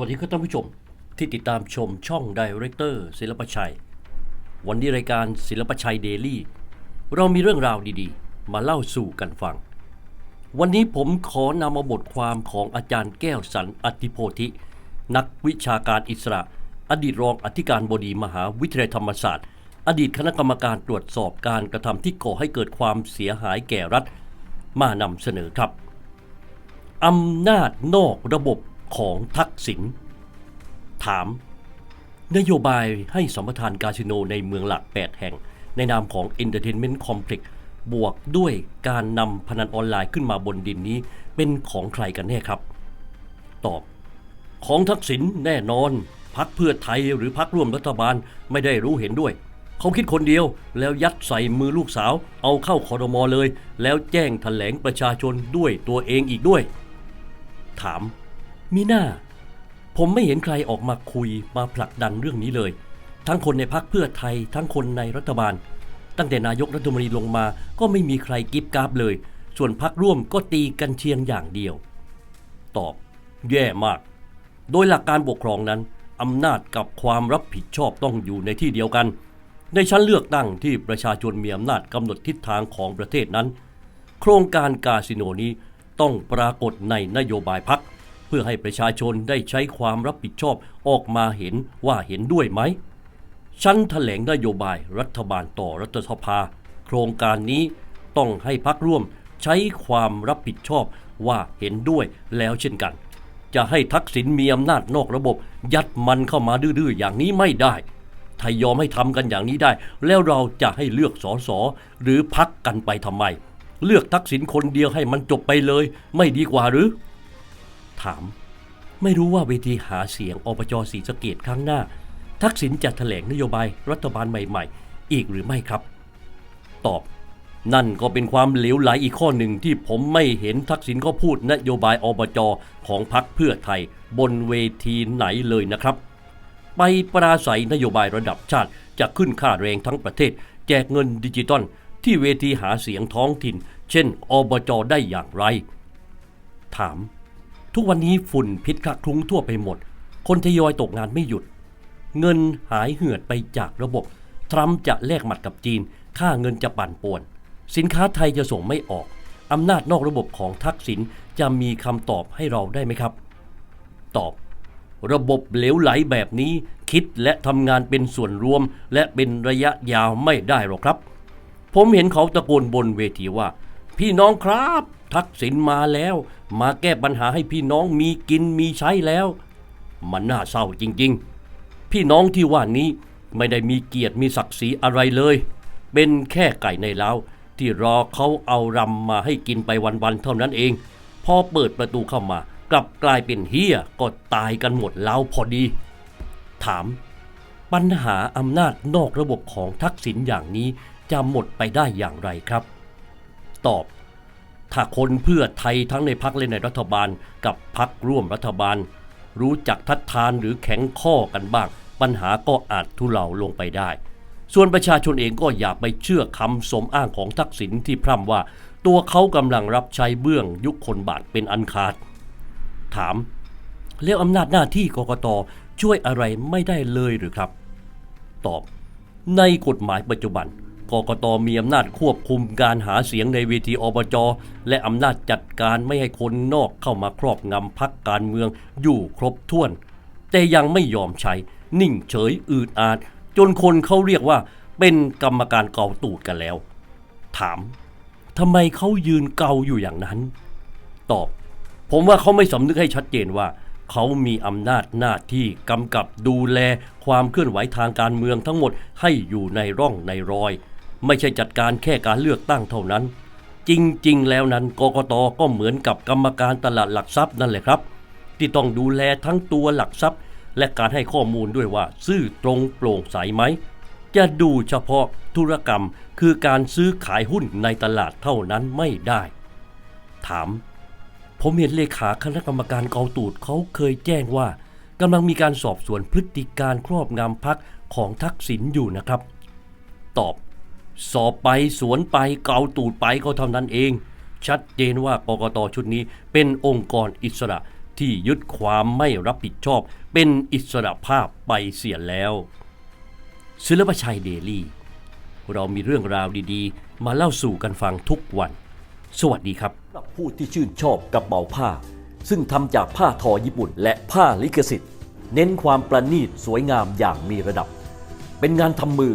วัสดีครับท่านผู้ชมที่ติดตามชมช่องดีเรคเตอร์ศิลปชัย วันนี้รายการศิลปชัยเดลี่ เรามีเรื่องราวดีๆ มาเล่าสู่กันฟัง วันนี้ผมขอนำมาบทความของอาจารย์แก้วสันอติโพธิ นักวิชาการอิสระ อดีตรองอธิการบดีมหาวิทยาลัยธรรมศาสตร์ อดีตคณะกรรมการตรวจสอบการกระทำที่ก่อให้เกิดความเสียหายแก่รัฐมานำเสนอครับอำนาจนอกระบบ ของทักษิณถาม นโยบายให้สัมปทานคาสิโนในเมืองหลัก 8 แห่ง ในนามของ Entertainment Complex บวกด้วยการนำพนันออนไลน์ขึ้นมาบนดินนี้เป็นของใครกันแน่ครับ ตอบ ของทักษิณแน่นอนพักเพื่อไทยหรือพักร่วมรัฐบาลไม่ได้รู้เห็นด้วย เขาคิดคนเดียวแล้วยัดใส่มือลูกสาว เอาเข้าคอรมอเลย แล้วแจ้งแถลงประชาชนด้วยตัวเองอีกด้วย ถาม มีหน้า ผมไม่เห็นใครออกมาคุยมาผลักดันเรื่องนี้เลย ทั้งคนในพักเพื่อไทย ทั้งคนในรัฐบาล ตั้งแต่นายกรัฐมนตรีลงมา ก็ไม่มีใครกิบกราบเลย ส่วนพักร่วมก็ตีกันเชียงอย่างเดียว ตอบ แย่มาก โดยหลักการปกครองนั้นอำนาจกับความรับผิดชอบต้องอยู่ในที่เดียวกัน ในชั้นเลือกตั้งที่ประชาชนมีอำนาจกำหนดทิศทางของประเทศนั้น โครงการกาสิโนนี้ต้องปรากฏในนโยบายพัก พื่อให้ประชาชนได้ใช้ความรับผิดชอบออกมาเห็นว่าเห็นด้วยไหม ชั้นแถลงนโยบายรัฐบาลต่อรัฐสภา โครงการนี้ต้องให้พักร่วมใช้ความรับผิดชอบว่าเห็นด้วยแล้วเช่นกัน จะให้ทักษิณมีอำนาจนอกระบบ ยัดมันเข้ามาดื้อๆอย่างนี้ไม่ได้ ถ้ายอมให้ทำกันอย่างนี้ได้ แล้วเราจะให้เลือกสอสอหรือพักกันไปทำไม เลือกทักษิณคนเดียวให้มันจบไปเลย ไม่ดีกว่าหรือ ถาม ไม่รู้ว่าเวทีหาเสียงอบจศรีสะเกดครั้งหน้า ทักษิณจะแถลงนโยบายรัฐบาลใหม่ๆ อีกหรือไม่ครับ ตอบ นั่นก็เป็นความเหลวไหลอีกข้อหนึ่งที่ผมไม่เห็นทักษิณก็พูดนโยบายอบจของพรรคเพื่อไทย บนเวทีไหนเลยนะครับ ไปปราศัยนโยบายระดับชาติจะขึ้นค่าแรงทั้งประเทศ แจกเงินดิจิตอลที่เวทีหาเสียงท้องถิ่น เช่นอบจได้อย่างไร ถาม ทุกวันนี้ฝุ่นพิษคละคลุ้งทั่วไปหมด คนทยอยตกงานไม่หยุด เงินหายเหือดไปจากระบบ ทรัมป์จะแลกหมัดกับจีน ค่าเงินจะปั่นป่วน สินค้าไทยจะส่งไม่ออก อำนาจนอกระบบของทักษิณจะมีคำตอบให้เราได้ไหมครับ ตอบ ระบบเหลวไหลแบบนี้ คิดและทำงานเป็นส่วนรวม และเป็นระยะยาวไม่ได้หรอกครับ ผมเห็นเขาตะโกนบนเวทีว่า พี่น้องครับ ทักษิณมาแล้ว มาแก้ปัญหาให้พี่น้องมีกินมีใช้แล้ว มันน่าเศร้าจริงๆ พี่น้องที่ว่านี้ไม่ได้มีเกียรติมีศักดิ์ศรีอะไรเลย เป็นแค่ไก่ในเล้าที่รอเขาเอารำมาให้กินไปวันๆเท่านั้นเอง พอเปิดประตูเข้ามากลับกลายเป็นเฮียก็ตายกันหมดแล้วพอดี ถาม ปัญหาอำนาจนอกระบบของทักษิณอย่างนี้จะหมดไปได้อย่างไรครับ ตอบ ถ้าคนเพื่อไทยทั้งในพักและในรัฐบาลกับพักร่วมรัฐบาล รู้จักทัดทานหรือแข็งข้อกันบ้าง ปัญหาก็อาจทุเลาลงไปได้ ส่วนประชาชนเองก็อย่าไปเชื่อคำสมอ้างของทักษิณที่พร่ำว่า ตัวเขากำลังรับใช้เบื้องยุคคนบาทเป็นอันขาด ถามแล้วอำนาจหน้าที่กกตช่วยอะไรไม่ได้เลยหรือครับ ตอบ ในกฎหมายปัจจุบัน กกตมีอำนาจควบคุมการหาเสียงในเวทีอบจ และอำนาจจัดการไม่ให้คนนอกเข้ามาครอบงำพักการเมืองอยู่ครบถ้วน แต่ยังไม่ยอมใช้ นิ่งเฉยอืดอาด จนคนเขาเรียกว่า เป็นกรรมการเกาตูดกันแล้ว ถามทำไมเขายืนเกาอยู่อย่างนั้น ตอบ ผมว่าเขาไม่สำนึกให้ชัดเจนว่าเขามีอำนาจหน้าที่กำกับดูแลความเคลื่อนไหวทางการเมืองทั้งหมดให้อยู่ในร่องในรอย ไม่ใช่จัดการแค่การเลือกตั้งเท่านั้น จริงๆ แล้วนั้นกกตก็เหมือนกับกรรมการตลาดหลักทรัพย์นั่นแหละครับ ที่ต้องดูแลทั้งตัวหลักทรัพย์ และการให้ข้อมูลด้วยว่าซื่อตรงโปร่งใสไหมจะดูเฉพาะธุรกรรมคือการซื้อขายหุ้นในตลาดเท่านั้นไม่ได้ ถาม ผมเห็นเลขาคณะกรรมการเกาตูดเขาเคยแจ้งว่ากำลังมีการสอบสวนพฤติการครอบงำพักของทักษิณอยู่นะครับ ตอบ สอบไปสวนไปเกาตูดไปก็เท่านั้นเอง ชัดเจนว่ากกตชุดนี้เป็นองค์กรอิสระที่ยึดความไม่รับผิดชอบ เป็นอิสระภาพไปเสียแล้วศิลปชัยเดลี่ เรามีเรื่องราวดีๆ มาเล่าสู่กันฟังทุกวัน สวัสดีครับผู้ที่ชื่นชอบกระเป๋าผ้า ซึ่งทำจากผ้าทอญี่ปุ่น และผ้าลิขสิทธิ์ เน้นความประณีตสวยงามอย่างมีระดับ เป็นงานทำมือ